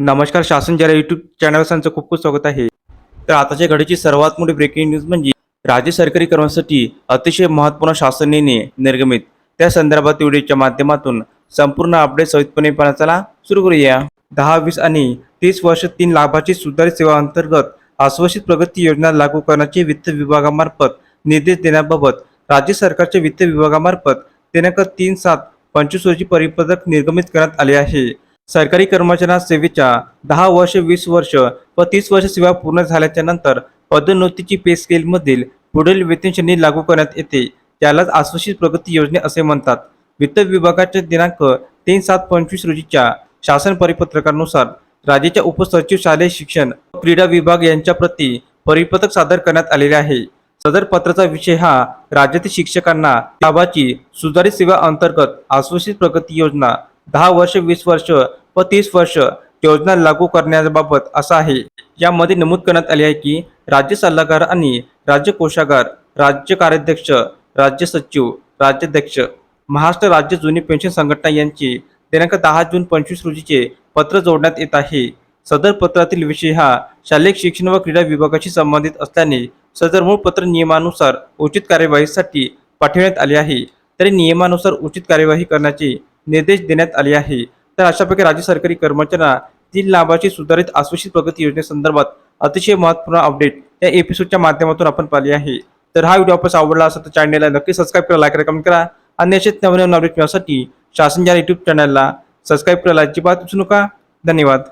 नमस्कार शासन जरा युट्यूब चॅनल त्यांचं खूप खूप स्वागत आहे. तर आताच्या घडीची सर्वात मोठी ब्रेकिंग न्यूज म्हणजे राज्य सरकारी कर्मचाऱ्यांसाठी अतिशय महत्त्वपूर्ण शासन निर्णय निर्गमित. त्या संदर्भात व्हिडिओच्या माध्यमातून संपूर्ण अपडेट सहितपणे पाहण्याला सुरू करूया. दहा वीस आणि तीस वर्ष तीन लाभाची सुधारित सेवा अंतर्गत आश्वासित प्रगती योजना लागू करण्याचे वित्त विभागामार्फत निर्देश देण्याबाबत राज्य सरकारच्या वित्त विभागामार्फत दिनांक तीन सात पंचवीस रोजी परिपत्रक निर्गमित करण्यात आले आहे. सरकारी कर्मचाऱ्यांना सेवेच्या दहा वर्ष वीस वर्ष व तीस वर्ष सेवा पूर्ण झाल्याच्यानंतर पदोन्नतीची पे स्केलमधील पुढील वेतन श्रेणी लागू करण्यात येते. त्यालाच आश्वासित प्रगती योजने असे म्हणतात. वित्त विभागाच्या दिनांक तीन सात पंचवीस रोजीच्या शासन परिपत्रकानुसार राज्याच्या उपसचिव शालेय शिक्षण व क्रीडा विभाग यांच्या प्रती परिपत्रक सादर करण्यात आलेले आहे. सदर पत्राचा विषय हा राज्यातील शिक्षकांना लाभाची सुधारित सेवा अंतर्गत आश्वासित प्रगती योजना दहा वर्ष वीस वर्ष व तीस वर्ष योजना लागू करण्याबाबत असा आहे. यामध्ये नमूद करण्यात आले आहे की राज्य सल्लागार आणि राज्य कोषागार राज्य कार्याध्यक्ष राज्य सचिव राज्याध्यक्ष महाराष्ट्र राज्य जुनी पेन्शन संघटना यांची दिनांक दहा जून पंचवीस रोजीचे पत्र जोडण्यात येत आहे. सदर पत्रातील विषय हा शालेय शिक्षण व क्रीडा विभागाशी संबंधित असल्याने सदर मूळ पत्र नियमानुसार उचित कार्यवाहीसाठी पाठविण्यात आले आहे. तरी नियमानुसार उचित कार्यवाही करण्याचे निर्देश देण्यात आले आहे. तर अशा प्रकारे राज्य सरकारी कर्मचाऱ्यांना तीन लाभाची सुधारित आश्वासित प्रगती योजनेसंदर्भात अतिशय महत्त्वपूर्ण अपडेट या एपिसोडच्या माध्यमातून आपण पाहिले आहे. तर हा व्हिडिओ आपण आवडला असेल तर चॅनलला नक्की सबस्क्राईब करा लाईक करा कमेंट करा आणि असेच नवनवीन अपडेट मिळण्यासाठी शासन या युट्यूब चॅनलला सबस्क्राईब करायला अजिबात विसरू नका. धन्यवाद.